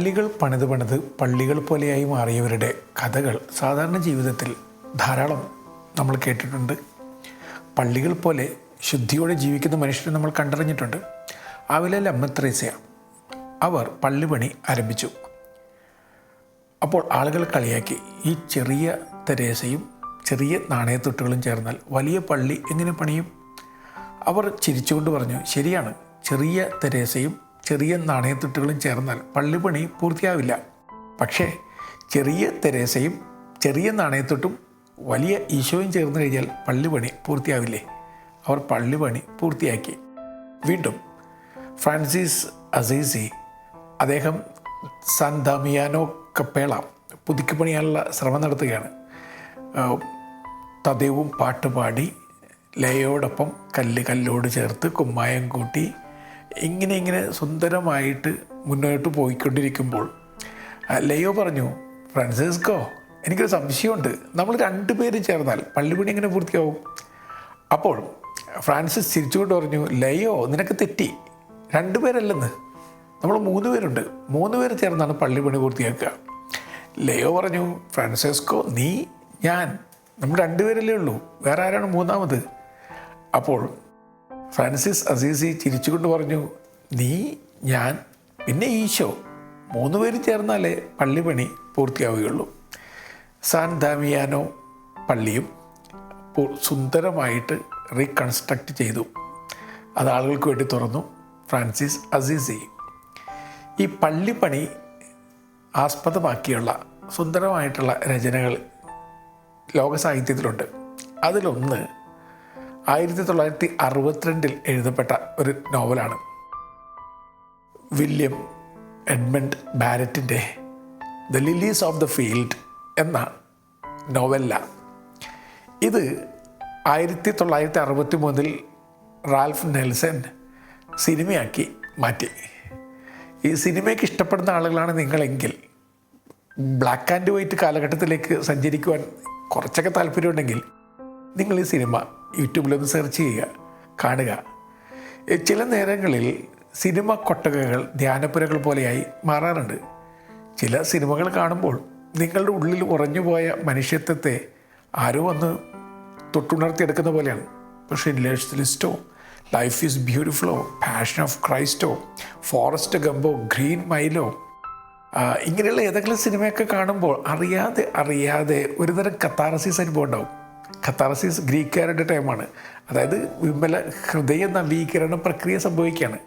പള്ളികൾ പണിത് പണിത് പള്ളികൾ പോലെയായി മാറിയവരുടെ കഥകൾ സാധാരണ ജീവിതത്തിൽ ധാരാളം നമ്മൾ കേട്ടിട്ടുണ്ട്. പള്ളികൾ പോലെ ശുദ്ധിയോടെ ജീവിക്കുന്ന മനുഷ്യരെ നമ്മൾ കണ്ടറിഞ്ഞിട്ടുണ്ട്. ആവിലെ അമ്മത്രേസ്യ അവർ പള്ളിപണി ആരംഭിച്ചു. അപ്പോൾ ആളുകൾ കളിയാക്കി. ഈ ചെറിയ തെരേസയും ചെറിയ നാണയത്തൊട്ടുകളും ചേർന്നാൽ വലിയ പള്ളി എങ്ങനെ പണിയും? അവർ ചിരിച്ചുകൊണ്ട് പറഞ്ഞു ശരിയാണ്. ചെറിയ തെരേസയും ചെറിയ നാണയത്തൊട്ടുകളും ചേർന്നാൽ പള്ളിപ്പണി പൂർത്തിയാവില്ല. പക്ഷേ ചെറിയ തെരേസയും ചെറിയ നാണയത്തൊട്ടും വലിയ ഈശോയും ചേർന്ന് കഴിഞ്ഞാൽ പള്ളിപ്പണി പൂർത്തിയാവില്ലേ? അവർ പള്ളിപ്പണി പൂർത്തിയാക്കി. വീണ്ടും ഫ്രാൻസിസ് അസീസി അദ്ദേഹം സാൻ ദാമിയാനോ കപ്പേള പുതുക്കി പണിയാനുള്ള ശ്രമം നടത്തുകയാണ്. തദൈവും പാട്ടുപാടി ലയോടൊപ്പം കല്ല് കല്ലോട് ചേർത്ത് കുമ്മായം കൂട്ടി ഇങ്ങനെ ഇങ്ങനെ സുന്ദരമായിട്ട് മുന്നോട്ട് പോയിക്കൊണ്ടിരിക്കുമ്പോൾ ലയോ പറഞ്ഞു ഫ്രാൻസിസ്കോ എനിക്കൊരു സംശയമുണ്ട്. നമ്മൾ രണ്ടുപേരും ചേർന്നാൽ പള്ളിപ്പണി എങ്ങനെ പൂർത്തിയാവും? അപ്പോൾ ഫ്രാൻസിസ് ചിരിച്ചുകൊണ്ട് പറഞ്ഞു ലയോ നിനക്ക് തെറ്റി. രണ്ടുപേരല്ലെന്ന് നമ്മൾ മൂന്ന് പേരുണ്ട്. മൂന്ന് പേര് ചേർന്നാണ് പള്ളിപ്പണി പൂർത്തിയാക്കുക. ലയോ പറഞ്ഞു ഫ്രാൻസിസ്കോ നീ ഞാൻ. നമ്മൾ രണ്ടുപേരല്ലേ ഉള്ളൂ. വേറെ ആരാണ് മൂന്നാമത്? അപ്പോൾ ഫ്രാൻസിസ് അസീസി ചിരിച്ചുകൊണ്ട് പറഞ്ഞു നീ ഞാൻ പിന്നെ ഈശോ മൂന്ന് പേര് ചേർന്നാലേ പള്ളിപ്പണി പൂർത്തിയാവുകയുള്ളൂ. സാൻ ദാമിയാനോ പള്ളിയും സുന്ദരമായിട്ട് റീകൺസ്ട്രക്റ്റ് ചെയ്തു. അത് ആളുകൾക്ക് വേണ്ടി തുറന്നു ഫ്രാൻസിസ് അസീസി. ഈ പള്ളിപ്പണി ആസ്പദമാക്കിയുള്ള സുന്ദരമായിട്ടുള്ള രചനകൾ ലോകസാഹിത്യത്തിലുണ്ട്. അതിലൊന്ന് ആയിരത്തി തൊള്ളായിരത്തി അറുപത്തിരണ്ടിൽ എഴുതപ്പെട്ട ഒരു നോവലാണ്. William Edmund ബാരറ്റിന്റെ the lilies of the field എന്ന നോവല്ല. ഇത് ആയിരത്തി തൊള്ളായിരത്തി അറുപത്തി മൂന്നിൽ റാൽഫ് നെൽസൺ സിനിമയാക്കി മാറ്റി. ഈ സിനിമയ്ക്ക് ഇഷ്ടപ്പെടുന്ന ആളുകളാണ് നിങ്ങളെങ്കിൽ ബ്ലാക്ക് ആൻഡ് വൈറ്റ് കാലഘട്ടത്തിലേക്ക് സഞ്ചരിക്കുവാൻ കുറച്ചൊക്കെ താല്പര്യമുണ്ടെങ്കിൽ നിങ്ങൾ ഈ സിനിമ യൂട്യൂബിലൊന്ന് സെർച്ച് ചെയ്യുക കാണുക. ചില നേരങ്ങളിൽ സിനിമ കൊട്ടകകൾ ധ്യാനപ്പുരകൾ പോലെയായി മാറാറുണ്ട്. ചില സിനിമകൾ കാണുമ്പോൾ നിങ്ങളുടെ ഉള്ളിൽ ഉറഞ്ഞുപോയ മനുഷ്യത്വത്തെ ആരോ ഒന്ന് തൊട്ടുണർത്തിയെടുക്കുന്ന പോലെയാണ്. പക്ഷേ ലേഴ്സ് ലിസ്റ്റോ ലൈഫ് ഈസ് ബ്യൂട്ടിഫുള്ളോ പാഷൻ ഓഫ് ക്രൈസ്റ്റോ ഫോറസ്റ്റ് ഗംബോ ഗ്രീൻ മൈലോ ഇങ്ങനെയുള്ള ഏതെങ്കിലും സിനിമയൊക്കെ കാണുമ്പോൾ അറിയാതെ അറിയാതെ ഒരുതരം കത്താറസീസ് അനുഭവം ഉണ്ടാവും. കത്താറസിസ് ഗ്രീക്കുകാരുടെ ടൈമാണ്. അതായത് വിമല ഹൃദയ നവീകരണ പ്രക്രിയ സംഭവിക്കുകയാണ്.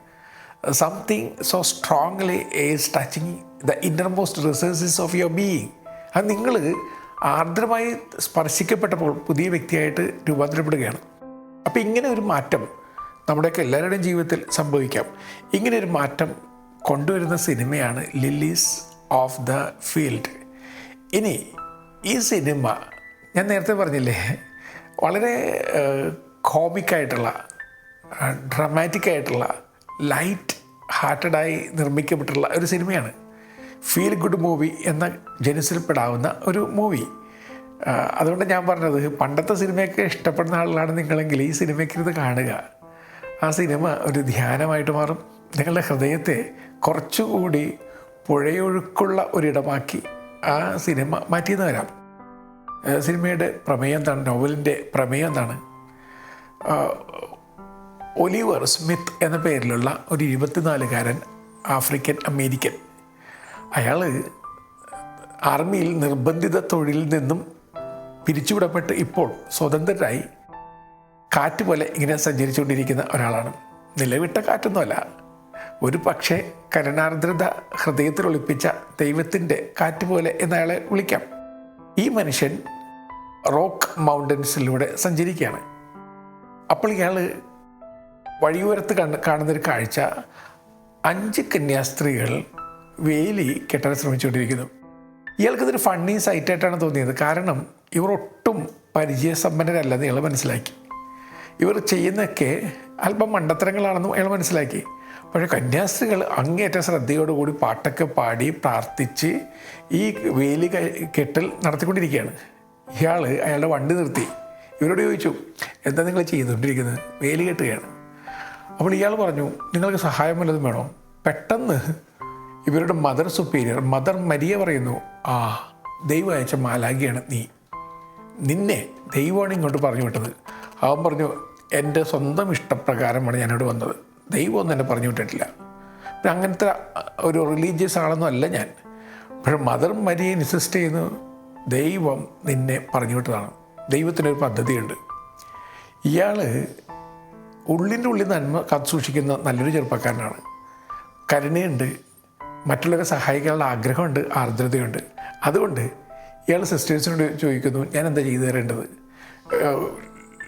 Something so strongly is touching the innermost resources of your being അത് നിങ്ങൾ ആർദ്രമായി സ്പർശിക്കപ്പെട്ടപ്പോൾ പുതിയ വ്യക്തിയായിട്ട് രൂപാന്തരപ്പെടുകയാണ്. അപ്പോൾ ഇങ്ങനെ ഒരു മാറ്റം നമ്മുടെയൊക്കെ എല്ലാവരുടെയും ജീവിതത്തിൽ സംഭവിക്കാം. ഇങ്ങനെ ഒരു മാറ്റം കൊണ്ടുവരുന്ന സിനിമയാണ് ലില്ലീസ് ഓഫ് ദ ഫീൽഡ് ഇനി ഈ സിനിമ ഞാൻ നേരത്തെ പറഞ്ഞില്ലേ വളരെ കോമിക്കായിട്ടുള്ള ഡ്രമാറ്റിക്കായിട്ടുള്ള ലൈറ്റ് ഹാർട്ടഡായി നിർമ്മിക്കപ്പെട്ടിട്ടുള്ള ഒരു സിനിമയാണ്. ഫീൽ ഗുഡ് മൂവി എന്ന ജനുസിൽപ്പെടാവുന്ന ഒരു മൂവി അതുകൊണ്ട് ഞാൻ പറഞ്ഞത് പണ്ടത്തെ സിനിമയൊക്കെ ഇഷ്ടപ്പെടുന്ന ആളുകളാണ് നിങ്ങളെങ്കിൽ ഈ സിനിമയ്ക്ക് ഇത് കാണുക. ആ സിനിമ ഒരു ധ്യാനമായിട്ട് മാറും. നിങ്ങളുടെ ഹൃദയത്തെ കുറച്ചുകൂടി പുഴയൊഴുക്കുള്ള ഒരിടമാക്കി ആ സിനിമ മാറ്റിയെന്ന് വരാം. സിനിമയുടെ പ്രമേയം എന്താണ്? നോവലിന്റെ പ്രമേയം എന്താണ്? ഒലിവർ സ്മിത്ത് എന്ന പേരിലുള്ള ഒരു ഇരുപത്തിനാലുകാരൻ ആഫ്രിക്കൻ അമേരിക്കൻ. അയാൾ ആർമിയിൽ നിർബന്ധിത തൊഴിലിൽ നിന്നും പിരിച്ചുവിടപ്പെട്ട് ഇപ്പോൾ സ്വതന്ത്രരായി കാറ്റ് പോലെ ഇങ്ങനെ സഞ്ചരിച്ചുകൊണ്ടിരിക്കുന്ന ഒരാളാണ്. നിലവിട്ട കാറ്റൊന്നുമല്ല. ഒരു പക്ഷേ കരുണാർദ്രത ഹൃദയത്തിൽ ഒളിപ്പിച്ച ദൈവത്തിന്റെ കാറ്റ് പോലെ എന്നയാളെ വിളിക്കാം. ഈ മനുഷ്യൻ റോക്ക് മൗണ്ടൻസിലൂടെ സഞ്ചരിക്കുകയാണ്. അപ്പോൾ ഇയാൾ വഴിയോരത്ത് കാണുന്നൊരു കാഴ്ച അഞ്ച് കന്യാസ്ത്രീകൾ വേലി കെട്ടാൻ ശ്രമിച്ചുകൊണ്ടിരിക്കുന്നു. ഇയാൾക്കിതൊരു ഫണ്ണി സൈറ്റായിട്ടാണ് തോന്നിയത്. കാരണം ഇവർ ഒട്ടും പരിചയസമ്പന്നരല്ലെന്ന് ഇയാൾ മനസ്സിലാക്കി. ഇവർ ചെയ്യുന്നൊക്കെ അല്പം മണ്ടത്തരങ്ങളാണെന്നും അയാൾ മനസ്സിലാക്കി. പക്ഷേ കന്യാസ്ത്രീകൾ അങ്ങേറ്റ ശ്രദ്ധയോടുകൂടി പാട്ടൊക്കെ പാടി പ്രാർത്ഥിച്ച് ഈ വേലി കെട്ടൽ നടത്തിക്കൊണ്ടിരിക്കുകയാണ്. ഇയാൾ അയാളുടെ വണ്ടി നിർത്തി. ഇവരോട് ചോദിച്ചു എന്താ നിങ്ങൾ ചെയ്തുകൊണ്ടിരിക്കുന്നത്? വേലി കെട്ടുകയാണ്. അപ്പോൾ ഇയാൾ പറഞ്ഞു നിങ്ങൾക്ക് സഹായം വല്ലതും വേണോ? പെട്ടെന്ന്. ഇവരുടെ മദർ സുപ്പീരിയർ മദർ മരിയ പറയുന്നു ആ ദൈവം അയച്ച മാലാഖിയാണ് നീ. നിന്നെ ദൈവമാണ് ഇങ്ങോട്ട് പറഞ്ഞു വിട്ടത്. അവൻ പറഞ്ഞു എന്റെ സ്വന്തം ഇഷ്ടപ്രകാരമാണ് ഞാനിവിടെ വന്നത്. ദൈവമൊന്നും എന്നെ പറഞ്ഞു വിട്ടിട്ടില്ല. പിന്നെ അങ്ങനത്തെ ഒരു റിലീജിയസ് ആളൊന്നും അല്ല ഞാൻ. പക്ഷെ മദർ മരിയെ ഇൻസിസ്റ്റ് ചെയ്യുന്നു ദൈവം നിന്നെ പറഞ്ഞു വിട്ടതാണ്. ദൈവത്തിനൊരു പദ്ധതിയുണ്ട്. ഇയാൾ ഉള്ളിന്റെ ഉള്ളിൽ നന്മ കാത്തു സൂക്ഷിക്കുന്ന നല്ലൊരു ചെറുപ്പക്കാരനാണ്. കരുണയുണ്ട് മറ്റുള്ളവരെ സഹായിക്കാനുള്ള ആഗ്രഹമുണ്ട് ആർദ്രതയുണ്ട്. അതുകൊണ്ട് ഇയാൾ സിസ്റ്റേഴ്സിനോട് ചോദിക്കുന്നു ഞാൻ എന്താ ചെയ്തു തരേണ്ടത്?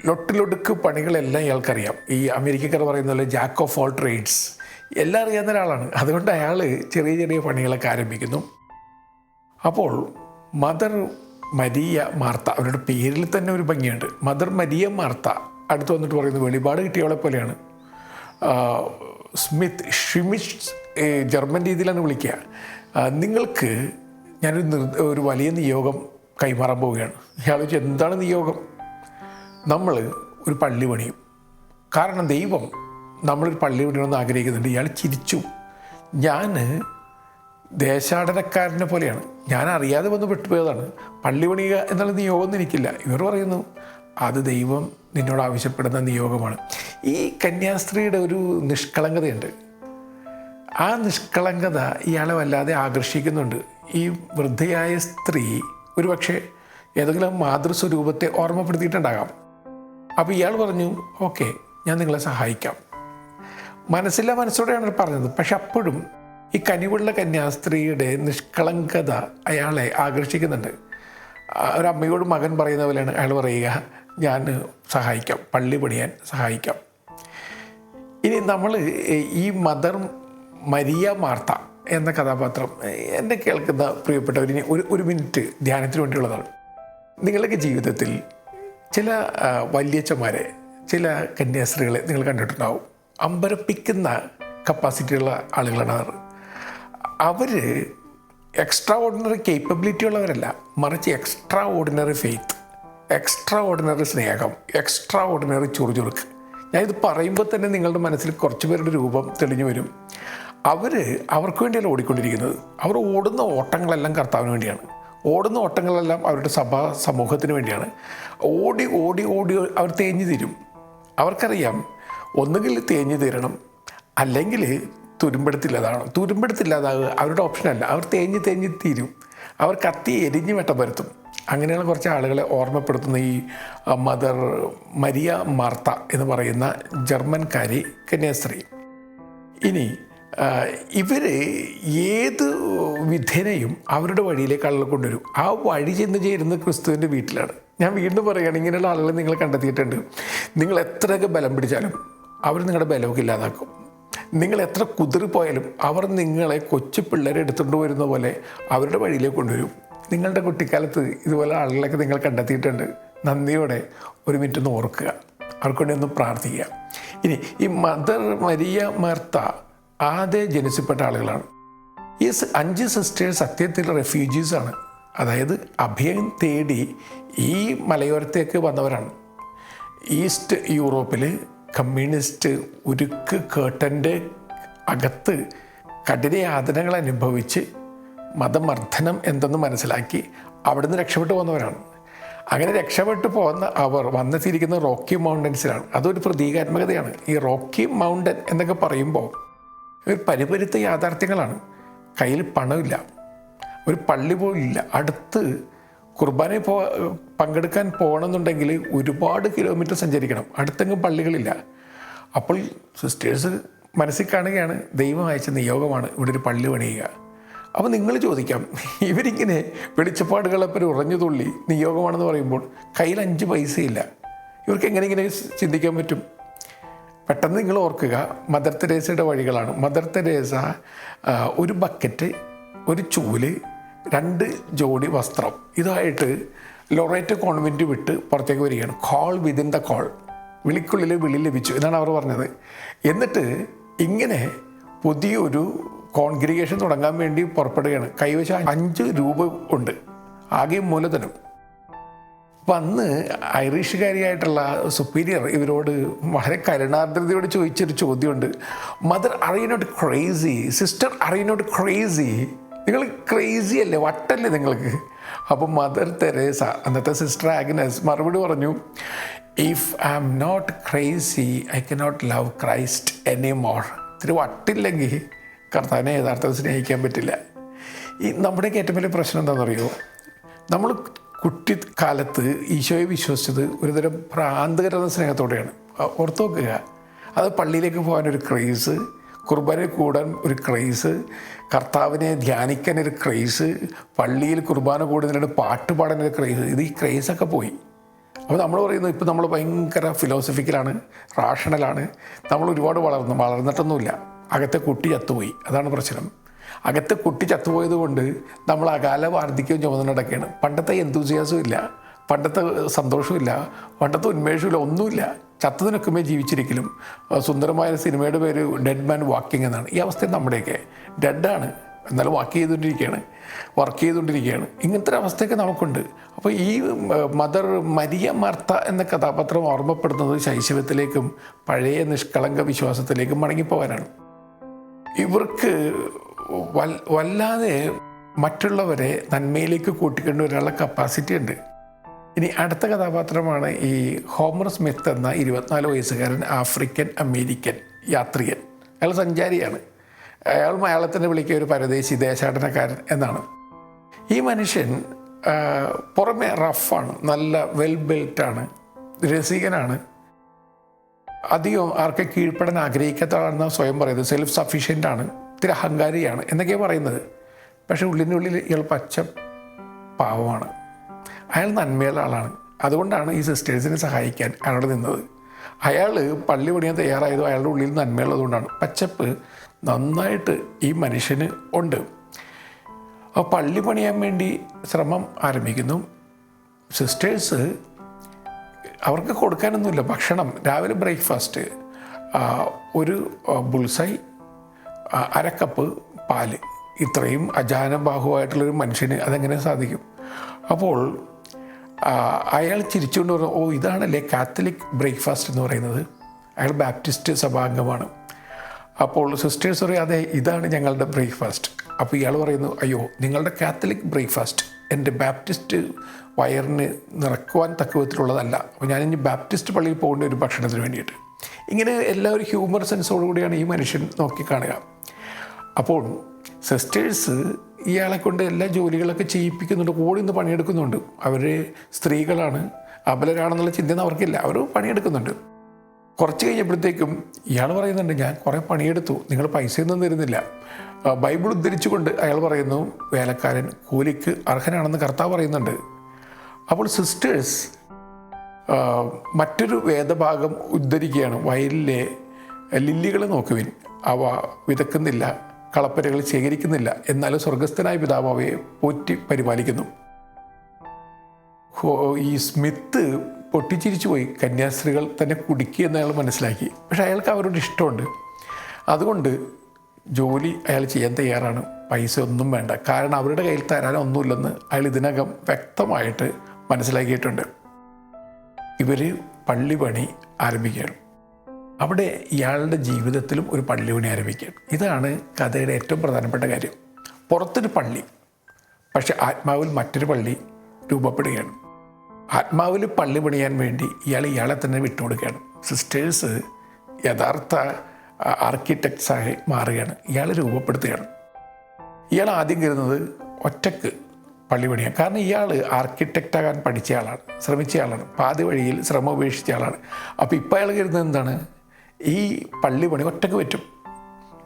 ലൊട്ടിലൊടുക്ക് പണികളെല്ലാം ഇയാൾക്കറിയാം. ഈ അമേരിക്കക്കാർ പറയുന്ന പോലെ ജാക്ക് ഓഫ് ഓൾ ട്രേഡ്സ് എല്ലാം അറിയാവുന്ന ഒരാളാണ്. അതുകൊണ്ട് അയാൾ ചെറിയ ചെറിയ പണികളൊക്കെ ആരംഭിക്കുന്നു. അപ്പോൾ മദർ മരിയ മാർത്ത അവരുടെ പേരിൽ തന്നെ ഒരു ഭംഗിയുണ്ട്. മദർ മരിയ മാർത്ത അടുത്ത് വന്നിട്ട് പറയുന്നത് വെളിപാട് കിട്ടിയവളെ പോലെയാണ്. സ്മിത്ത് ഷിമിഷ് ജർമ്മൻ രീതിയിലാണ് വിളിക്കുക. നിങ്ങൾക്ക് ഞാനൊരു ഒരു വലിയ നിയോഗം കൈമാറാൻ പോവുകയാണ്. ഇയാൾ ചോദിച്ചു എന്താണ് നിയോഗം? നമ്മൾ ഒരു പള്ളി പണിയും. കാരണം ദൈവം നമ്മളൊരു പള്ളി പണിയണമെന്ന് ആഗ്രഹിക്കുന്നുണ്ട്. ഇയാൾ ചിരിച്ചു. ഞാൻ ദേശാടനക്കാരനെ പോലെയാണ്. ഞാൻ അറിയാതെ വന്ന് പെട്ടുപോയതാണ്. പള്ളി പണിയുക എന്നുള്ള നിയോഗം എനിക്കില്ല. ഇവർ പറയുന്നു അത് ദൈവം നിന്നോട് ആവശ്യപ്പെടുന്ന നിയോഗമാണ്. ഈ കന്യാസ്ത്രീയുടെ ഒരു നിഷ്കളങ്കതയുണ്ട്. ആ നിഷ്കളങ്കത ഇയാളെ വല്ലാതെ ആകർഷിക്കുന്നുണ്ട്. ഈ വൃദ്ധയായ സ്ത്രീ ഒരുപക്ഷെ ഏതെങ്കിലും മാതൃസ്വരൂപത്തെ ഓർമ്മപ്പെടുത്തിയിട്ടുണ്ടാകാം. അപ്പോൾ ഇയാൾ പറഞ്ഞു ഓക്കെ ഞാൻ നിങ്ങളെ സഹായിക്കാം. മനസ്സില്ല മനസ്സോടെയാണ് പറഞ്ഞത്. പക്ഷെ അപ്പോഴും ഈ കനിവുള്ള കന്യാസ്ത്രീയുടെ നിഷ്കളങ്കത അയാളെ ആകർഷിക്കുന്നുണ്ട്. ഒരമ്മയോട് മകൻ പറയുന്ന പോലെയാണ് അയാൾ പറയുക ഞാൻ സഹായിക്കാം പള്ളി പണിയാൻ സഹായിക്കാം. ഇനി നമ്മൾ ഈ മദർ മരിയ മാർത്ത എന്ന കഥാപാത്രം എന്നെ കേൾക്കുന്ന പ്രിയപ്പെട്ടവരിനി ഒരു ഒരു മിനിറ്റ് ധ്യാനത്തിന് വേണ്ടിയുള്ളതാണ്. നിങ്ങളുടെ ജീവിതത്തിൽ ചില വല്യച്ഛന്മാരെ ചില കന്യാസ്ത്രീകളെ നിങ്ങൾ കണ്ടിട്ടുണ്ടാവും. അമ്പരപ്പിക്കുന്ന കപ്പാസിറ്റിയുള്ള ആളുകളാണ് അവർ. അവർ എക്സ്ട്രാ ഓർഡിനറി കേപ്പബിലിറ്റി ഉള്ളവരല്ല മറിച്ച് extraordinary faith extraordinary സ്നേഹം എക്സ്ട്രാ ഓർഡിനറി ചുറുചുറുക്ക്. ഞാനിത് പറയുമ്പോൾ തന്നെ നിങ്ങളുടെ മനസ്സിൽ കുറച്ച് പേരുടെ രൂപം തെളിഞ്ഞു വരും. അവർ അവർക്ക് വേണ്ടിയല്ല ഓടിക്കൊണ്ടിരിക്കുന്നത്. അവർ ഓടുന്ന ഓട്ടങ്ങളെല്ലാം കർത്താവിന് വേണ്ടിയാണ്. ഓടുന്ന ഓട്ടങ്ങളെല്ലാം അവരുടെ സഭാ സമൂഹത്തിന് വേണ്ടിയാണ്. ഓടി ഓടി ഓടി അവർ തേഞ്ഞു തീരും. അവർക്കറിയാം ഒന്നുകിൽ തേഞ്ഞു തീരണം അല്ലെങ്കിൽ തുരുമ്പെടുത്തില്ലാതാണ്. തുരുമ്പെടുത്തില്ലാതാകുക അവരുടെ ഓപ്ഷനല്ല അവർ തേഞ്ഞ് തേഞ്ഞ് തീരും. അവർ കത്തി എരിഞ്ഞ് വെട്ടം വരുത്തും. അങ്ങനെയുള്ള കുറച്ച് ആളുകളെ ഓർമ്മപ്പെടുത്തുന്ന ഈ മദർ മരിയ മാർത്ത എന്ന് പറയുന്ന ജർമ്മൻകാരി കന്യാസ്ത്രീ. ഇനി ഇവർ ഏത് വിധേനയും അവരുടെ വഴിയിലേക്ക് ആളുകൾ കൊണ്ടുവരും. ആ വഴി ചെന്ന് ചേരുന്ന ക്രിസ്തുവിന്റെ വീട്ടിലാണ്. ഞാൻ വീണ്ടും പറയുകയാണ് ഇങ്ങനെയുള്ള ആളുകളെ നിങ്ങൾ കണ്ടെത്തിയിട്ടുണ്ട്. നിങ്ങൾ എത്രയൊക്കെ ബലം പിടിച്ചാലും അവർ നിങ്ങളുടെ ബലമൊക്കെ ഇല്ലാതാക്കും. നിങ്ങൾ എത്ര കുതിറിപ്പോയാലും അവർ നിങ്ങളെ കൊച്ചു പിള്ളേരെ എടുത്തുകൊണ്ട് വരുന്ന പോലെ അവരുടെ വഴിയിലേക്ക് കൊണ്ടുവരും. നിങ്ങളുടെ കുട്ടിക്കാലത്ത് ഇതുപോലെ ആളുകളൊക്കെ നിങ്ങൾ കണ്ടെത്തിയിട്ടുണ്ട്. നന്ദിയോടെ ഒരു മിനിറ്റ് ഒന്ന് ഓർക്കുക. അവർക്കുവേണ്ടി ഒന്ന് പ്രാർത്ഥിക്കുക. ഇനി ഈ മദർ മരിയ മർത്ത ആദ്യം ജനിച്ചപ്പെട്ട ആളുകളാണ്. ഈ അഞ്ച് സിസ്റ്റേഴ്സ് സത്യത്തിൽ റെഫ്യൂജീസ് ആണ്. അതായത് അഭയം തേടി ഈ മലയോരത്തേക്ക് വന്നവരാണ്. ഈസ്റ്റ് യൂറോപ്പിൽ കമ്മ്യൂണിസ്റ്റ് ഉരുക്ക് കേട്ടന്റെ അകത്ത് കഠിനയാതനകൾ അനുഭവിച്ച് മതമർദ്ദനം എന്തെന്ന് മനസ്സിലാക്കി അവിടുന്ന് രക്ഷപ്പെട്ടു പോകുന്നവരാണ് അങ്ങനെ രക്ഷപ്പെട്ടു പോകുന്ന അവർ വന്നെത്തിയിരിക്കുന്ന റോക്കി മൗണ്ടൻസിലാണ്. അതൊരു പ്രതീകാത്മകതയാണ്. ഈ റോക്കി മൗണ്ടൻ എന്നൊക്കെ പറയുമ്പോൾ ഒരു പരിപരുത്ത യാഥാർത്ഥ്യങ്ങളാണ്. കയ്യിൽ പണമില്ല. ഒരു പള്ളി പോലില്ല അടുത്ത് കുർബാന പോ പങ്കെടുക്കാൻ പോകണമെന്നുണ്ടെങ്കിൽ ഒരുപാട് കിലോമീറ്റർ സഞ്ചരിക്കണം. അടുത്തെങ്കിലും പള്ളികളില്ല. അപ്പോൾ സിസ്റ്റേഴ്സ് മനസ്സിൽ കാണുകയാണ് ദൈവം അയച്ച നിയോഗമാണ് ഇവിടെ ഒരു പള്ളി പണിയുക. അപ്പോൾ നിങ്ങൾ ചോദിക്കാം ഇവരിങ്ങനെ വെളിച്ചപ്പാടുകളെപ്പറ്റി ഉറഞ്ഞു തുള്ളി നിയോഗമാണെന്ന് പറയുമ്പോൾ കയ്യിൽ അഞ്ച് പൈസയില്ല. ഇവർക്ക് എങ്ങനെ ഇങ്ങനെ ചിന്തിക്കാൻ പറ്റും? പെട്ടെന്ന് നിങ്ങൾ ഓർക്കുക മദർ തെരേസയുടെ വഴികളാണ്. മദർ തെരേസ ഒരു ബക്കറ്റ് ഒരു ചൂൽ രണ്ട് ജോഡി വസ്ത്രം. ഇതായിട്ട് ലൊറേറ്റ് കോൺവെന്റ് വിട്ട് പുറത്തേക്ക് വരികയാണ്. കോൾ വിതിൻ ദ കോൾ വിളിക്കുള്ളിൽ വിളി ലഭിച്ചു എന്നാണ് അവർ പറഞ്ഞത്. എന്നിട്ട് ഇങ്ങനെ പുതിയൊരു കോൺഗ്രിഗേഷൻ തുടങ്ങാൻ വേണ്ടി പുറപ്പെടുകയാണ്. കൈവശം അഞ്ച് രൂപ ഉണ്ട്. ആകെ മൂലധനം. അപ്പം അന്ന് ഐറിഷുകാരിയായിട്ടുള്ള സുപ്പീരിയർ ഇവരോട് വളരെ കരുണാർദ്രതയോട് ചോദിച്ചൊരു ചോദ്യമുണ്ട്. Mother are you not crazy sister are you not crazy നിങ്ങൾ ക്രേസി അല്ലേ? വട്ടല്ലേ നിങ്ങൾക്ക്? അപ്പം മദർ തെരേസ അന്നത്തെ സിസ്റ്റർ ആഗ്നസ് മറുപടി പറഞ്ഞു if I am not crazy I cannot love Christ any more ഇത്തിരി വട്ടില്ലെങ്കിൽ കർത്താവിനെ യഥാർത്ഥത്തിൽ സ്നേഹിക്കാൻ പറ്റില്ല. ഈ നമ്മുടെയൊക്കെ ഏറ്റവും വലിയ പ്രശ്നം എന്താണെന്നറിയോ? നമ്മൾ കുട്ടിക്കാലത്ത് ഈശോയെ വിശ്വസിച്ചത് ഒരുതരം ഭ്രാന്തകരുന്ന സ്നേഹത്തോടെയാണ്. അ- ഓർത്ത് നോക്കുക. അത് പള്ളിയിലേക്ക് പോകാൻ ഒരു ക്രേസ് കുർബാന കൂടാൻ ഒരു ക്രേസ് കർത്താവിനെ ധ്യാനിക്കാൻ ഒരു ക്രേസ് പള്ളിയിൽ കുർബാന കൂടുന്നതിനോട് പാട്ട് പാടാൻ ഒരു ക്രേസ് ഇത് ഈ ക്രേസൊക്കെ പോയി. അപ്പോൾ നമ്മൾ പറയുന്നു ഇപ്പം നമ്മൾ ഭയങ്കര ഫിലോസഫിക്കലാണ് റാഷണലാണ് നമ്മൾ ഒരുപാട് വളർന്നു വളർന്നിട്ടൊന്നുമില്ല. അകത്തെ കുട്ടി ചത്തുപോയി. അതാണ് പ്രശ്നം. അകത്തെ കുട്ടി ചത്തുപോയത് കൊണ്ട് നമ്മൾ അകാല വാർദ്ധക്യവും ചുമതല നടക്കുകയാണ്. പണ്ടത്തെ എന്തൂസിയാസും ഇല്ല. പണ്ടത്തെ സന്തോഷമില്ല. പണ്ടത്തെ ഉന്മേഷമില്ല. ഒന്നുമില്ല. ചത്തതിനൊക്കെ ജീവിച്ചിരിക്കലും. സുന്ദരമായ സിനിമയുടെ പേര് ഡെഡ് മാൻ വാക്കിംഗ് എന്നാണ്. ഈ അവസ്ഥ നമ്മുടെയൊക്കെ. ഡെഡാണ് എന്നാലും വാക്ക് ചെയ്തുകൊണ്ടിരിക്കുകയാണ്. വർക്ക് ചെയ്തുകൊണ്ടിരിക്കുകയാണ്. ഇങ്ങനത്തെ ഒരു അവസ്ഥയൊക്കെ നമുക്കുണ്ട്. അപ്പോൾ ഈ മദർ മരിയ മർത്ത എന്ന കഥാപാത്രം ഓർമ്മപ്പെടുന്നത് ശൈശവത്തിലേക്കും പഴയ നിഷ്കളങ്ക വിശ്വാസത്തിലേക്കും മടങ്ങിപ്പോകാനാണ്. ഇവർക്ക് വല്ലാതെ മറ്റുള്ളവരെ നന്മയിലേക്ക് കൂട്ടിക്കൊണ്ട് ഒരാളെ കപ്പാസിറ്റി ഉണ്ട്. ഇനി അടുത്ത കഥാപാത്രമാണ് ഈ ഹോമർ സ്മിത്ത് എന്ന ഇരുപത്തിനാല് വയസ്സുകാരൻ ആഫ്രിക്കൻ അമേരിക്കൻ യാത്രികൻ. അയാൾ സഞ്ചാരിയാണ്. അയാൾ മലയാളത്തിനെ വിളിക്കുക ഒരു പരദേശി ദേശാടനക്കാരൻ എന്നാണ്. ഈ മനുഷ്യൻ പുറമെ റഫാണ് നല്ല വെൽ ബിൽറ്റാണ് രസികനാണ്. അധികം ആർക്കും കീഴ്പ്പെടാൻ ആഗ്രഹിക്കാത്ത ആളാണെന്ന് സ്വയം പറയുന്നത്. സെൽഫ് സഫീഷ്യന്റ് ആണ്. ഇത്തിരി അഹങ്കാരിയാണ് എന്നൊക്കെയാണ് പറയുന്നത്. പക്ഷേ ഉള്ളിനുള്ളിൽ ഇയാൾ പച്ച പാവമാണ്. അയാൾ നന്മയുള്ള ആളാണ്. അതുകൊണ്ടാണ് ഈ സിസ്റ്റേഴ്സിനെ സഹായിക്കാൻ അയാളോട് നിന്നത്. അയാൾ പള്ളി പണിയാൻ തയ്യാറായതും അയാളുടെ ഉള്ളിൽ നന്മയുള്ളതുകൊണ്ടാണ്. പച്ചപ്പ് നന്നായിട്ട് ഈ മനുഷ്യന് ഉണ്ട്. അപ്പോൾ പള്ളി പണിയാൻ വേണ്ടി ശ്രമം ആരംഭിക്കുന്നു. സിസ്റ്റേഴ്സ് അവർക്ക് കൊടുക്കാനൊന്നുമില്ല. ഭക്ഷണം രാവിലെ ബ്രേക്ക്ഫാസ്റ്റ് ഒരു ബുൾസൈ അരക്കപ്പ് പാൽ. ഇത്രയും അജാനബാഹുവായിട്ടുള്ളൊരു മനുഷ്യന് അതെങ്ങനെ സാധിക്കും? അപ്പോൾ അയാൾ ചിരിച്ചുകൊണ്ട് പറഞ്ഞു ഓ ഇതാണല്ലേ കാത്തലിക് ബ്രേക്ക്ഫാസ്റ്റ് എന്ന് പറയുന്നത്. അയാൾ ബാപ്റ്റിസ്റ്റ് സഭാംഗമാണ്. അപ്പോൾ സിസ്റ്റേഴ്സ് പറയും അതെ ഇതാണ് ഞങ്ങളുടെ ബ്രേക്ക്ഫാസ്റ്റ്. അപ്പോൾ ഇയാൾ പറയുന്നു അയ്യോ നിങ്ങളുടെ കാത്തലിക് ബ്രേക്ക്ഫാസ്റ്റ് എന്റെ ബാപ്റ്റിസ്റ്റ് വയറിന് നിറക്കുവാൻ തക്ക വിധത്തിലുള്ളതല്ല. അപ്പോൾ ഞാനിനി ബാപ്റ്റിസ്റ്റ് പള്ളിയിൽ പോകേണ്ട ഒരു ഭക്ഷണത്തിന് വേണ്ടിയിട്ട്. ഇങ്ങനെ എല്ലാവരും ഹ്യൂമർ സെൻസോടുകൂടിയാണ് ഈ മനുഷ്യൻ നോക്കിക്കാണുക. അപ്പോൾ സിസ്റ്റേഴ്സ് ഇയാളെ കൊണ്ട് എല്ലാ ജോലികളൊക്കെ ചെയ്യിപ്പിക്കുന്നുണ്ട് കൂടി നിന്ന് പണിയെടുക്കുന്നുണ്ട്. അവർ സ്ത്രീകളാണ്. അബലരാണെന്നുള്ള ചിന്തയൊന്നും അവർക്കില്ല. അവർ പണിയെടുക്കുന്നുണ്ട്. കുറച്ച് കഴിഞ്ഞപ്പോഴത്തേക്കും ഇയാൾ പറയുന്നുണ്ട് ഞാൻ കുറേ പണിയെടുത്തു. നിങ്ങൾ പൈസയൊന്നും തരുന്നില്ല. ബൈബിൾ ഉദ്ധരിച്ചുകൊണ്ട് അയാൾ പറയുന്നു വേലക്കാരൻ കൂലിക്ക് അർഹനാണെന്ന് കർത്താവ് പറയുന്നുണ്ട്. അപ്പോൾ സിസ്റ്റേഴ്സ് മറ്റൊരു വേദഭാഗം ഉദ്ധരിക്കുകയാണ്. വയലിലെ ലില്ലികളെ നോക്കുവിൻ. അവ വിതക്കുന്നില്ല. കളപ്പരകൾ ശേഖരിക്കുന്നില്ല. എന്നാലും സ്വർഗസ്ഥനായ പിതാവ് അവയെ പോറ്റി പരിപാലിക്കുന്നു. ഈ സ്മിത്ത് പൊട്ടിച്ചിരിച്ചു പോയി. കന്യാസ്ത്രീകൾ തന്നെ കുടുക്കി എന്ന് അയാൾ മനസ്സിലാക്കി. പക്ഷേ അയാൾക്ക് അവരോട് ഇഷ്ടമുണ്ട്. അതുകൊണ്ട് ജോലി അയാൾ ചെയ്യാൻ തയ്യാറാണ്. പൈസ ഒന്നും വേണ്ട. കാരണം അവരുടെ കയ്യിൽ തരാനൊന്നുമില്ലെന്ന് അയാൾ ഇതിനകം വ്യക്തമായിട്ട് മനസ്സിലാക്കിയിട്ടുണ്ട്. ഇവർ പള്ളി പണി ആരംഭിക്കുകയാണ്. അവിടെ ഇയാളുടെ ജീവിതത്തിലും ഒരു പള്ളി പണി ആരംഭിക്കുകയാണ്. ഇതാണ് കഥയുടെ ഏറ്റവും പ്രധാനപ്പെട്ട കാര്യം. പുറത്തൊരു പള്ളി പക്ഷെ ആത്മാവിൽ മറ്റൊരു പള്ളി രൂപപ്പെടുകയാണ്. ആത്മാവിൽ പള്ളി പണിയാൻ വേണ്ടി ഇയാൾ ഇയാളെ തന്നെ വിട്ടുകൊടുക്കുകയാണ്. സിസ്റ്റേഴ്സ് യഥാർത്ഥ ആർക്കിടെക്ട്സായി മാറുകയാണ്. ഇയാൾ രൂപപ്പെടുത്തുകയാണ്. ഇയാൾ ആദ്യം കരുതുന്നത് ഒറ്റയ്ക്ക് പള്ളി പണിയാൻ. കാരണം ഇയാൾ ആർക്കിടെക്റ്റ് ആകാൻ പഠിച്ച ആളാണ് ശ്രമിച്ച ആളാണ് പാതി വഴിയിൽ ശ്രമം ഉപേക്ഷിച്ച ആളാണ്. അപ്പോൾ ഇപ്പോൾ അയാൾ കരുതുന്നത് എന്താണ്? ഈ പള്ളി പണി ഒറ്റയ്ക്ക് പറ്റും.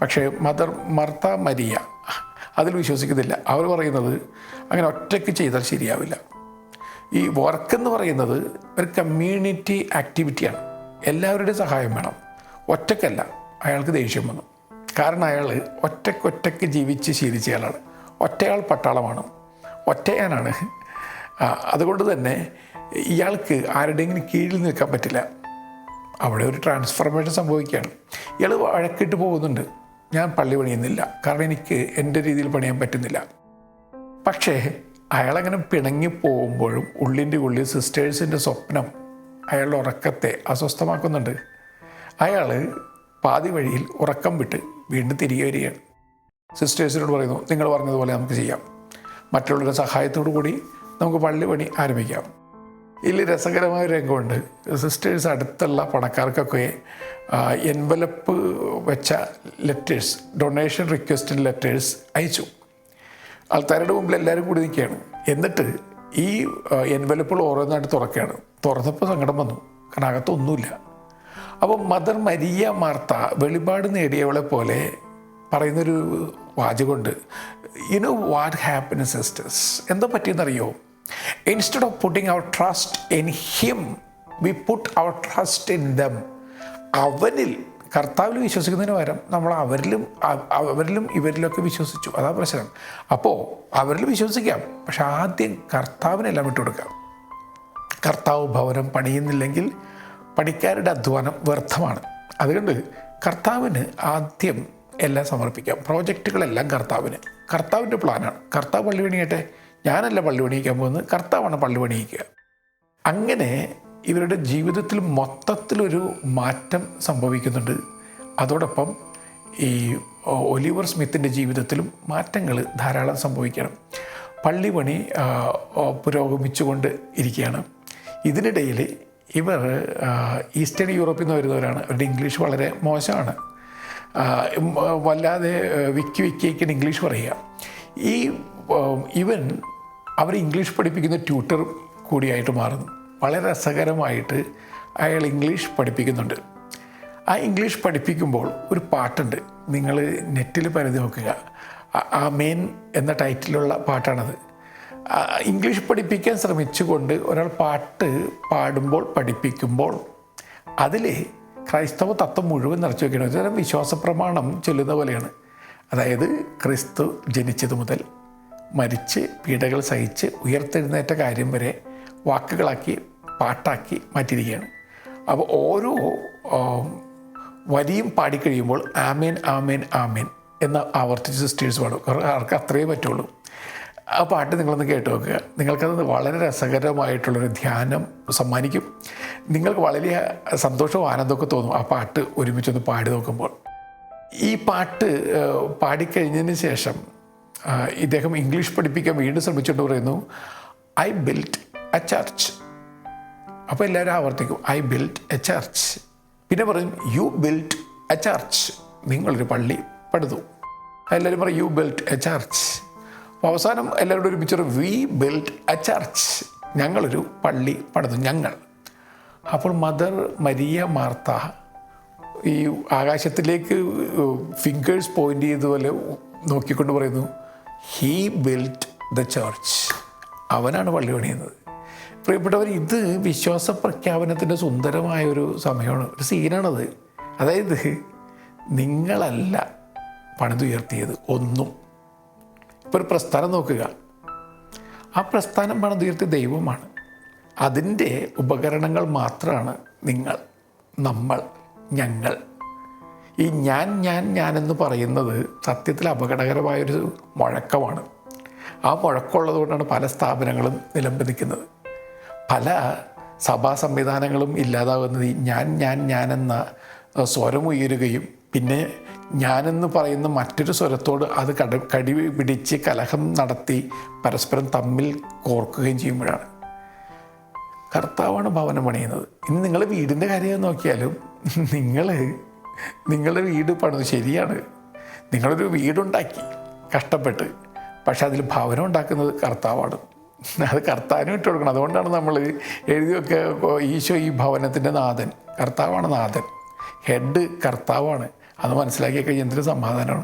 പക്ഷേ മദർ മർത്ത മരിയ അതിൽ വിശ്വസിക്കുന്നില്ല. അവർ പറയുന്നത് അങ്ങനെ ഒറ്റയ്ക്ക് ചെയ്താൽ ശരിയാവില്ല. ഈ വർക്ക് എന്ന് പറയുന്നത് ഒരു കമ്മ്യൂണിറ്റി ആക്ടിവിറ്റിയാണ് എല്ലാവരുടെയും സഹായം വേണം. ഒറ്റക്കല്ല അയാൾക്ക് ദേഷ്യം വന്നു. കാരണം അയാൾ ഒറ്റക്കൊറ്റയ്ക്ക് ജീവിച്ച് ശീലിച്ച ശീലിച്ചയാളാണ് ഒറ്റയാൾ പട്ടാളമാണ്. ഒറ്റയാനാണ്. അതുകൊണ്ട് തന്നെ ഇയാൾക്ക് ആരുടെയെങ്കിലും കീഴിൽ നിൽക്കാൻ പറ്റില്ല. അവിടെ ഒരു ട്രാൻസ്ഫർമേഷൻ സംഭവിക്കുകയാണ്. ഇയാൾ വഴക്കിട്ട് പോകുന്നുണ്ട്. ഞാൻ പള്ളി പണിയുന്നില്ല. കാരണം എനിക്ക് എന്റെ രീതിയിൽ പണിയാൻ പറ്റുന്നില്ല. പക്ഷേ അയാളങ്ങനെ പിണങ്ങി പോകുമ്പോഴും ഉള്ളിന്റെ ഉള്ളിൽ സിസ്റ്റേഴ്സിന്റെ സ്വപ്നം അയാളുടെ ഉറക്കത്തെ അസ്വസ്ഥമാക്കുന്നുണ്ട്. അയാൾ പാതി വഴിയിൽ ഉറക്കം വിട്ട് വീണ്ടും തിരികെ വരികയാണ്. സിസ്റ്റേഴ്സിനോട് പറയുന്നു നിങ്ങൾ പറഞ്ഞതുപോലെ നമുക്ക് ചെയ്യാം. മറ്റുള്ളവരുടെ സഹായത്തോടു കൂടി നമുക്ക് പള്ളി പണി ആരംഭിക്കാം. ഇതിൽ രസകരമായ രംഗമുണ്ട്. സിസ്റ്റേഴ്സ് അടുത്തുള്ള പണക്കാർക്കൊക്കെ എൻവലപ്പ് വെച്ച ലെറ്റേഴ്സ് ഡൊണേഷൻ റിക്വസ്റ്റ് ലെറ്റേഴ്സ് അയച്ചു. ആൾക്കാരുടെ മുമ്പിൽ എല്ലാവരും കൂടി നിൽക്കുകയാണ്. എന്നിട്ട് ഈ എൻവലപ്പുകൾ ഓരോന്നായിട്ട് തുറക്കുകയാണ്. തുറന്നപ്പോൾ സങ്കടം വന്നു. കാരണം അകത്തൊന്നുമില്ല. അപ്പോൾ മദർ മരിയ മാർത്ത വെളിപാട് നേടിയവളെ പോലെ പറയുന്നൊരു വാചകമുണ്ട്. You know what happiness sisters എന്താ പറ്റിയെന്നറിയോ? Instead of putting our trust in him we put our trust in them അവനിൽ കർത്താവിൽ വിശ്വസിക്കുന്നതിന് പകരം നമ്മൾ അവരിലും അവരിലും ഇവരിലൊക്കെ വിശ്വസിച്ചു. അതാ പ്രശ്നം. അപ്പോൾ അവരിൽ വിശ്വസിക്കാം. പക്ഷെ ആദ്യം കർത്താവിനെല്ലാം വിട്ടുകൊടുക്കാം കർത്താവ് ഭവനം പണിയുന്നില്ലെങ്കിൽ പണിക്കാരുടെ അധ്വാനം വ്യർത്ഥമാണ്. അതുകൊണ്ട് കർത്താവിന് ആദ്യം എല്ലാം സമർപ്പിക്കാം. പ്രോജക്റ്റുകളെല്ലാം കർത്താവിന്. കർത്താവിന്റെ പ്ലാനാണ് കർത്താവ് പള്ളി പണിയട്ടെ? ഞാനല്ല പള്ളി പണിയിക്കാൻ പോകുന്നത്? കർത്താവാണ് പള്ളി പണിയിക്കുക. അങ്ങനെ ഇവരുടെ ജീവിതത്തിൽ മൊത്തത്തിലൊരു മാറ്റം സംഭവിക്കുന്നുണ്ട്. അതോടൊപ്പം ഈ ഒലിവർ സ്മിത്തിന്റെ ജീവിതത്തിലും മാറ്റങ്ങൾ ധാരാളം സംഭവിക്കണം. പള്ളി പണി പുരോഗമിച്ചുകൊണ്ട് ഇരിക്കുകയാണ്. ഇതിനിടയിൽ ഇവർ ഈസ്റ്റേൺ യൂറോപ്പിൽ നിന്ന് വരുന്നവരാണ്. അവരുടെ ഇംഗ്ലീഷ് വളരെ മോശമാണ്. വല്ലാതെ വിക്കി വിക്കിയൊക്കെയാണ് ഇംഗ്ലീഷ് പറയുക. ഈ ഇവൻ അവർ ഇംഗ്ലീഷ് പഠിപ്പിക്കുന്ന ട്യൂട്ടർ കൂടിയായിട്ട് മാറുന്നു. വളരെ രസകരമായിട്ട് അയാൾ ഇംഗ്ലീഷ് പഠിപ്പിക്കുന്നുണ്ട്. ആ ഇംഗ്ലീഷ് പഠിപ്പിക്കുമ്പോൾ ഒരു പാട്ടുണ്ട്. നിങ്ങൾ നെറ്റിൽ പരിധി നോക്കുക ആ- മെയിൻ എന്ന ടൈറ്റിലുള്ള പാട്ടാണത്. ഇംഗ്ലീഷ് പഠിപ്പിക്കാൻ ശ്രമിച്ചുകൊണ്ട് ഒരാൾ പാട്ട് പാടുമ്പോൾ പഠിപ്പിക്കുമ്പോൾ അതിൽ ക്രൈസ്തവ തത്വം മുഴുവൻ നിറച്ചു വയ്ക്കണം വിശ്വാസ പ്രമാണം ചൊല്ലുന്ന പോലെയാണ്. അതായത് ക്രിസ്തു ജനിച്ചത് മുതൽ മരിച്ച് പീഡകൾ സഹിച്ച് ഉയർത്തെഴുന്നേറ്റ കാര്യം വരെ വാക്കുകളാക്കി പാട്ടാക്കി മാറ്റിയിരിക്കുകയാണ്. അപ്പോൾ ഓരോ വരിയും പാടിക്കഴിയുമ്പോൾ ആമേൻ ആമേൻ ആമേൻ എന്ന് ആവർത്തിച്ച് സിസ്റ്റേഴ്സ് പാടും. അവർക്ക് അത്രയേ പറ്റുള്ളൂ. ആ പാട്ട് നിങ്ങളൊന്ന് കേട്ട് നോക്കുക. നിങ്ങൾക്കത് വളരെ രസകരമായിട്ടുള്ളൊരു ധ്യാനം സമ്മാനിക്കും. നിങ്ങൾക്ക് വളരെ സന്തോഷവും ആനന്ദമൊക്കെ തോന്നും ആ പാട്ട് ഒരുമിച്ചൊന്ന് പാടി നോക്കുമ്പോൾ. ഈ പാട്ട് പാടിക്കഴിഞ്ഞതിന് ശേഷം ഇദ്ദേഹം ഇംഗ്ലീഷ് പഠിപ്പിക്കാൻ വീണ്ടും ശ്രമിച്ചിട്ട് പറയുന്നു ഐ ബിൽറ്റ് എ ചർച്ച് അപ്പോൾ എല്ലാവരും ആവർത്തിക്കും ഐ ബിൽറ്റ് എ ചർച്ച് പിന്നെ പറയും യു ബിൽറ്റ് എ ചർച്ച് നിങ്ങളൊരു പള്ളി പണിതു. എല്ലാവരും പറയും യു ബിൽറ്റ് എ ചർച്ച് അപ്പോൾ അവസാനം എല്ലാവരോടും ഒരുമിച്ച് വി ബിൽറ്റ് എ ചർച്ച് ഞങ്ങളൊരു പള്ളി പണിതു ഞങ്ങൾ. അപ്പോൾ മദർ മരിയ മാർത്ത ഈ ആകാശത്തിലേക്ക് ഫിംഗേഴ്സ് പോയിന്റ് ചെയ്തതുപോലെ നോക്കിക്കൊണ്ട് പറയുന്നു ഹീ ബിൽറ്റ് ദ ചർച്ച് അവനാണ് പള്ളി പണിയുന്നത്. പ്രിയപ്പെട്ടവർ ഇത് വിശ്വാസ പ്രഖ്യാപനത്തിന്റെ സുന്ദരമായ ഒരു സമയമാണ്. ഒരു സീനാണത്. അതായത് നിങ്ങളല്ല പണിതുയർത്തിയത് ഒന്നും. ഇപ്പോൾ ഒരു പ്രസ്ഥാനം നോക്കുക. ആ പ്രസ്ഥാനം പണിതുയർത്തിയ ദൈവമാണ്. അതിന്റെ ഉപകരണങ്ങൾ മാത്രമാണ് നിങ്ങൾ നമ്മൾ ഞങ്ങൾ. ഈ ഞാൻ ഞാൻ ഞാൻ എന്ന് പറയുന്നത് സത്യത്തിൽ അപകടകരമായൊരു മുഴക്കമാണ്. ആ മുഴക്കമുള്ളത് കൊണ്ടാണ് പല സ്ഥാപനങ്ങളും നിലംപതിക്കുന്നത് പല സഭാ സംവിധാനങ്ങളും ഇല്ലാതാകുന്നത് ഈ ഞാൻ ഞാൻ ഞാനെന്ന സ്വരമുയരുകയും പിന്നെ ഞാനെന്ന് പറയുന്ന മറ്റൊരു സ്വരത്തോട് അത് കട കടി പിടിച്ച് കലഹം നടത്തി പരസ്പരം തമ്മിൽ കോർക്കുകയും ചെയ്യുമ്പോഴാണ്. കർത്താവാണ് ഭവനം പണിയുന്നത്. ഇനി നിങ്ങൾ വീടിന്റെ കാര്യം നോക്കിയാലും നിങ്ങൾ നിങ്ങളുടെ വീട് പണിത് ശരിയാണ്. നിങ്ങളൊരു വീടുണ്ടാക്കി കഷ്ടപ്പെട്ട്. പക്ഷെ അതിൽ ഭവനം ഉണ്ടാക്കുന്നത് കർത്താവാണ്. അത് കർത്താവിനും ഇട്ട് കൊടുക്കണം അതുകൊണ്ടാണ് നമ്മൾ എഴുതി വെക്കുക ഈശോ ഈ ഭവനത്തിന്റെ നാഥൻ. കർത്താവാണ് നാഥൻ. ഹെഡ് കർത്താവാണ്. അത് മനസ്സിലാക്കി കഴിഞ്ഞാൽ എന്തൊരു സമാധാനമാണ്.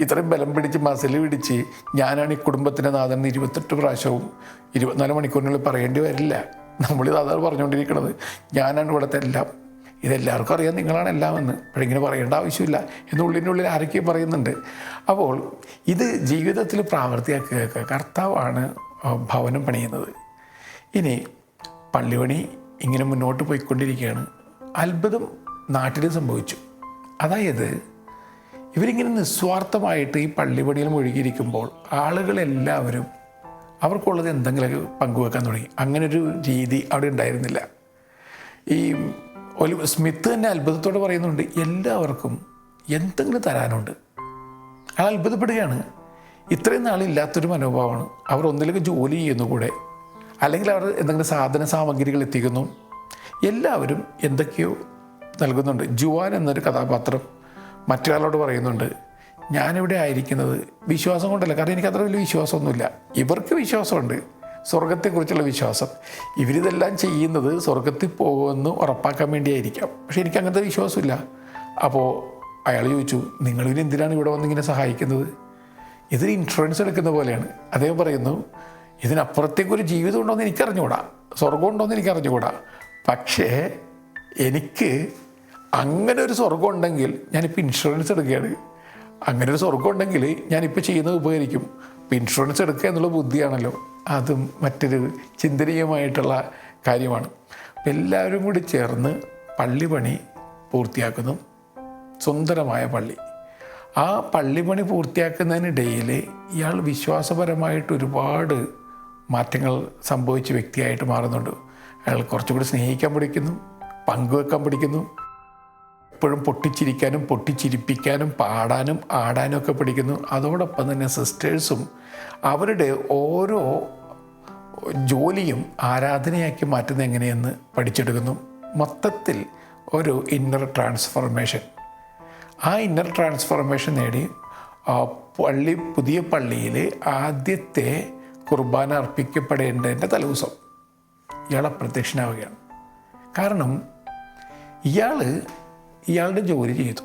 ഇത്രയും ബലം പിടിച്ച് മസിൽ പിടിച്ച് ഞാനാണ് ഈ കുടുംബത്തിന്റെ നാഥൻ എന്ന് ഇരുപത്തെട്ട് പ്രാവശ്യവും ഇരുപത്തിനാല് മണിക്കൂറിനുള്ളിൽ പറയേണ്ടി വരില്ല. നമ്മളിത് അതാണ് പറഞ്ഞുകൊണ്ടിരിക്കുന്നത് ഞാനാണ് ഇവിടുത്തെ എല്ലാം. ഇതെല്ലാവർക്കും അറിയാം നിങ്ങളാണ് എല്ലാം എന്ന്. പക്ഷേ ഇങ്ങനെ പറയേണ്ട ആവശ്യമില്ല എന്ന് ആരൊക്കെ പറയുന്നുണ്ട്. അപ്പോൾ ഇത് ജീവിതത്തിൽ പ്രാവർത്തിയാക്കുക കർത്താവാണ് ഭവനം പണിയുന്നത്. ഇനി പള്ളിപണി ഇങ്ങനെ മുന്നോട്ട് പോയിക്കൊണ്ടിരിക്കുകയാണ്. അത്ഭുതം നാട്ടിൽ സംഭവിച്ചു. അതായത് ഇവരിങ്ങനെ നിസ്വാർത്ഥമായിട്ട് ഈ പള്ളിപണിയിൽ മുഴുകിയിരിക്കുമ്പോൾ ആളുകളെല്ലാവരും അവർക്കുള്ളത് എന്തെങ്കിലുമൊക്കെ പങ്കുവെക്കാൻ തുടങ്ങി. അങ്ങനൊരു രീതി അവിടെ ഉണ്ടായിരുന്നില്ല. ഈ ഒലി സ്മിത്ത് തന്നെ അത്ഭുതത്തോടെ പറയുന്നുണ്ട് എല്ലാവർക്കും എന്തെങ്കിലും തരാനുണ്ട്. അയാൾ അത്ഭുതപ്പെടുകയാണ്. ഇത്രയും നാളില്ലാത്തൊരു മനോഭാവമാണ്. അവർ ഒന്നിലേക്ക് ജോലി ചെയ്യുന്നു കൂടെ. അല്ലെങ്കിൽ അവർ എന്തെങ്കിലും സാധന സാമഗ്രികൾ എത്തിക്കുന്നു. എല്ലാവരും എന്തൊക്കെയോ നൽകുന്നുണ്ട്. ജുവാൻ എന്നൊരു കഥാപാത്രം മറ്റൊരാളോട് പറയുന്നുണ്ട് ഞാനിവിടെ ആയിരിക്കുന്നത് വിശ്വാസം കൊണ്ടല്ല. കാരണം എനിക്ക് അത്ര വലിയ വിശ്വാസമൊന്നുമില്ല. ഇവർക്ക് വിശ്വാസമുണ്ട്. സ്വർഗത്തെക്കുറിച്ചുള്ള വിശ്വാസം. ഇവരിതെല്ലാം ചെയ്യുന്നത് സ്വർഗത്തിൽ പോകുമെന്ന് ഉറപ്പാക്കാൻ വേണ്ടിയായിരിക്കാം. പക്ഷേ എനിക്ക് അങ്ങനത്തെ വിശ്വാസമില്ല. അപ്പോൾ അയാൾ ചോദിച്ചു നിങ്ങളിനി എന്തിനാണ് ഇവിടെ വന്നിങ്ങനെ സഹായിക്കുന്നത്? ഇതൊരു ഇൻഷുറൻസ് എടുക്കുന്ന പോലെയാണ്. അദ്ദേഹം പറയുന്നു ഇതിനപ്പുറത്തേക്കൊരു ജീവിതം ഉണ്ടോയെന്ന് എനിക്കറിഞ്ഞുകൂടാ. സ്വർഗം ഉണ്ടോയെന്ന് എനിക്കറിഞ്ഞുകൂടാ. പക്ഷേ എനിക്ക് അങ്ങനെ ഒരു സ്വർഗം ഉണ്ടെങ്കിൽ ഞാനിപ്പോൾ ഇൻഷുറൻസ് എടുക്കുകയാണ്. അങ്ങനെ ഒരു സ്വർഗം ഉണ്ടെങ്കിൽ ഞാനിപ്പോൾ ചെയ്യുന്നത് ഉപകരിക്കും. ഇൻഷുറൻസ് എടുക്കുക എന്നുള്ള ബുദ്ധിയാണല്ലോ. അതും മറ്റൊരു ചിന്തനീയമായിട്ടുള്ള കാര്യമാണ്. എല്ലാവരും കൂടി ചേർന്ന് പള്ളി പണി പൂർത്തിയാക്കുന്നു. സുന്ദരമായ പള്ളി. ആ പള്ളിപ്പണി പൂർത്തിയാക്കുന്നതിനിടയിൽ ഇയാൾ വിശ്വാസപരമായിട്ട് ഒരുപാട് മാറ്റങ്ങൾ സംഭവിച്ച വ്യക്തിയായിട്ട് മാറുന്നുണ്ട്. അയാൾ കുറച്ചുകൂടി സ്നേഹിക്കാൻ പഠിക്കുന്നു പങ്കുവെക്കാൻ പഠിക്കുന്നു. എപ്പോഴും പൊട്ടിച്ചിരിക്കാനും പൊട്ടിച്ചിരിപ്പിക്കാനും പാടാനും ആടാനും ഒക്കെ പഠിക്കുന്നു. അതോടൊപ്പം തന്നെ സിസ്റ്റേഴ്സും അവരുടെ ഓരോ ജോലിയും ആരാധനയാക്കി മാറ്റുന്ന എങ്ങനെയെന്ന് പഠിച്ചെടുക്കുന്നു. മൊത്തത്തിൽ ഒരു ഇന്നർ ട്രാൻസ്ഫോർമേഷൻ ആ ഇന്നർ ട്രാൻസ്ഫോർമേഷൻ നേടി പള്ളി പുതിയ പള്ളിയിൽ ആദ്യത്തെ കുർബാന അർപ്പിക്കപ്പെടേണ്ടതിന്റെ തലേദിവസം ഇയാൾ അപ്രത്യക്ഷനാവുകയാണ്. കാരണം ഇയാൾ ഇയാളുടെ ജോലി ചെയ്തു.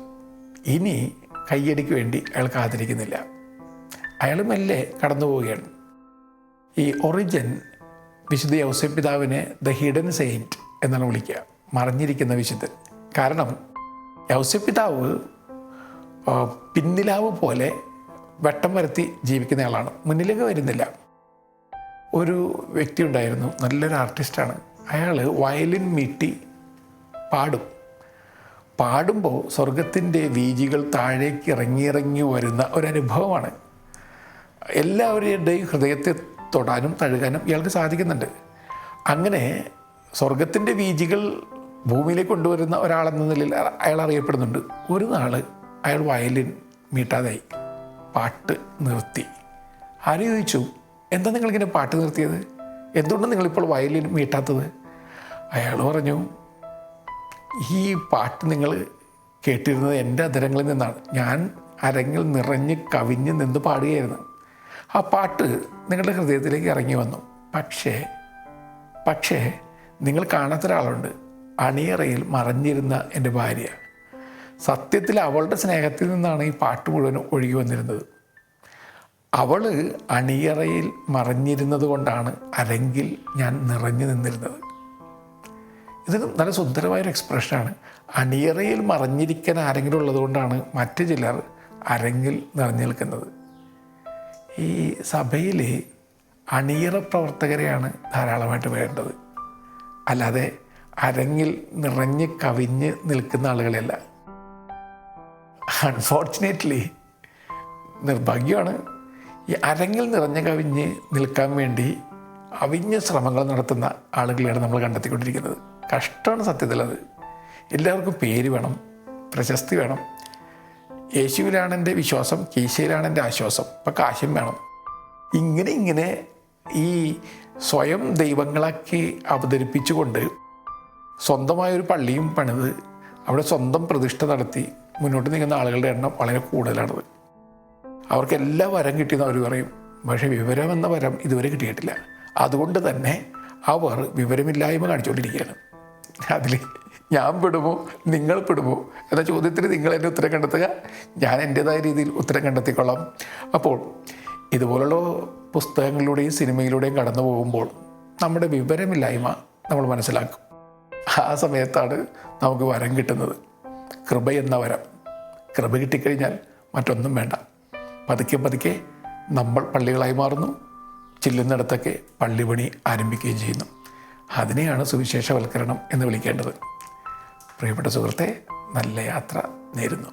ഇനി കയ്യടിക്ക് വേണ്ടി അയാൾ കാത്തിരിക്കുന്നില്ല. അയാൾ മെല്ലെ കടന്നു പോവുകയാണ്. ഈ ഒറിജിൻ വിശുദ്ധ യൗസഫ് പിതാവിനെ ദ ഹിഡൻ സെയിന്റ് എന്നാണ് വിളിക്കുക. മറിഞ്ഞിരിക്കുന്ന വിശുദ്ധൻ. കാരണം യൗസഫ് പിതാവ് പിന്നിലാവ് പോലെ വെട്ടം വരുത്തി ജീവിക്കുന്ന ആളാണ്. മുന്നിലേക്ക് വരുന്നില്ല. ഒരു വ്യക്തി ഉണ്ടായിരുന്നു. നല്ലൊരു ആർട്ടിസ്റ്റാണ്. അയാൾ വയലിൻ മീട്ടി പാടും. പാടുമ്പോൾ സ്വർഗത്തിന്റെ വീജികൾ താഴേക്ക് ഇറങ്ങി ഇറങ്ങി വരുന്ന ഒരനുഭവമാണ് എല്ലാവരുടെയും ഹൃദയത്തെ തൊടാനും തഴുകാനും ഇയാൾക്ക് സാധിക്കുന്നുണ്ട്. അങ്ങനെ സ്വർഗത്തിന്റെ വീജികൾ ഭൂമിയിലേക്ക് കൊണ്ടുവരുന്ന ഒരാളെന്ന നിലയിൽ അയാൾ അറിയപ്പെടുന്നുണ്ട്. ഒരു നാൾ അയാൾ വയലിൻ മീട്ടാതായി. പാട്ട് നിർത്തി. ആരും ചോദിച്ചു? എന്താ നിങ്ങളിങ്ങനെ പാട്ട് നിർത്തിയത്? എന്തുകൊണ്ടാണ് നിങ്ങളിപ്പോൾ വയലിൻ മീട്ടാത്തത്? അയാൾ പറഞ്ഞു ഈ പാട്ട് നിങ്ങൾ കേട്ടിരുന്നത് എന്റെ അധരങ്ങളിൽ നിന്നാണ്. ഞാൻ അരങ്ങിൽ നിറഞ്ഞ് കവിഞ്ഞ് നിന്ന് പാടുകയായിരുന്നു. ആ പാട്ട് നിങ്ങളുടെ ഹൃദയത്തിലേക്ക് ഇറങ്ങി വന്നു. പക്ഷേ പക്ഷേ നിങ്ങൾ കാണാത്ത ഒരാളുണ്ട്. അണിയറയിൽ മറഞ്ഞിരുന്ന എന്റെ ഭാര്യ. സത്യത്തിൽ അവളുടെ സ്നേഹത്തിൽ നിന്നാണ് ഈ പാട്ട് മുഴുവൻ ഒഴുകി വന്നിരുന്നത്. അവൾ അണിയറയിൽ മറഞ്ഞിരുന്നത് കൊണ്ടാണ് അരങ്ങിൽ ഞാൻ നിറഞ്ഞു നിന്നിരുന്നത്. ഇത് നല്ല സുന്ദരമായൊരു എക്സ്പ്രഷനാണ്. അണിയറയിൽ മറഞ്ഞിരിക്കാൻ ആരെങ്കിലും ഉള്ളതുകൊണ്ടാണ് മറ്റു ചിലർ അരങ്ങിൽ നിറഞ്ഞു നിൽക്കുന്നത്. ഈ സഭയിൽ അണിയറ പ്രവർത്തകരെയാണ് ധാരാളമായിട്ട് വേണ്ടത്. അല്ലാതെ അരങ്ങിൽ നിറഞ്ഞ് കവിഞ്ഞ് നിൽക്കുന്ന ആളുകളെയല്ല. അൺഫോർച്ചുനേറ്റ്ലി നിർഭാഗ്യമാണ്. ഈ അരങ്ങിൽ നിറഞ്ഞ് കവിഞ്ഞ് നിൽക്കാൻ വേണ്ടി അവിഞ്ഞ ശ്രമങ്ങൾ നടത്തുന്ന ആളുകളെയാണ് നമ്മൾ കണ്ടെത്തിക്കൊണ്ടിരിക്കുന്നത്. കഷ്ടമാണ് സത്യത്തിൽ അത് എല്ലാവർക്കും പേര് വേണം പ്രശസ്തി വേണം യേശുവിലാണ് എന്റെ വിശ്വാസം കീശയിലാണ് എന്റെ ആശ്വാസം. അപ്പം കാശും വേണം. ഇങ്ങനെ ഇങ്ങനെ ഈ സ്വയം ദൈവങ്ങളാക്കി അവതരിപ്പിച്ചുകൊണ്ട് സ്വന്തമായൊരു പള്ളിയും പണിത് അവിടെ സ്വന്തം പ്രതിഷ്ഠ നടത്തി മുന്നോട്ട് നീങ്ങുന്ന ആളുകളുടെ എണ്ണം വളരെ കൂടുതലാണത്. അവർക്ക് എല്ലാ വരം കിട്ടിയെന്ന് അവർ പറയും. പക്ഷേ എന്ന വരം ഇതുവരെ കിട്ടിയിട്ടില്ല. അതുകൊണ്ട് തന്നെ അവർ വിവരമില്ലായ്മ കാണിച്ചുകൊണ്ടിരിക്കുകയാണ്. അതിൽ ഞാൻ പെടുമോ? നിങ്ങൾ പെടുമോ? എന്ന ചോദ്യത്തിന് നിങ്ങൾ എന്റെ ഉത്തരം കണ്ടെത്തുക. ഞാൻ എന്റേതായ രീതിയിൽ ഉത്തരം കണ്ടെത്തിക്കൊള്ളാം. അപ്പോൾ ഇതുപോലുള്ള പുസ്തകങ്ങളിലൂടെയും സിനിമയിലൂടെയും കടന്നു പോകുമ്പോൾ നമ്മുടെ വിവരമില്ലായ്മ നമ്മൾ മനസ്സിലാക്കും. ആ സമയത്താണ് നമുക്ക് വരം കിട്ടുന്നത്. കൃപ എന്ന വരം. കൃപ കിട്ടിക്കഴിഞ്ഞാൽ മറ്റൊന്നും വേണ്ട. പതുക്കെ പതുക്കെ നമ്മൾ പള്ളികളായി മാറുന്നു. ചില്ലുന്നിടത്തൊക്കെ പള്ളിപണി ആരംഭിക്കുകയും ചെയ്യുന്നു. അതിനെയാണ് സുവിശേഷവൽക്കരണം എന്ന് വിളിക്കേണ്ടത്. പ്രിയപ്പെട്ട സുഹൃത്തെ നല്ല യാത്ര നേരുന്നു.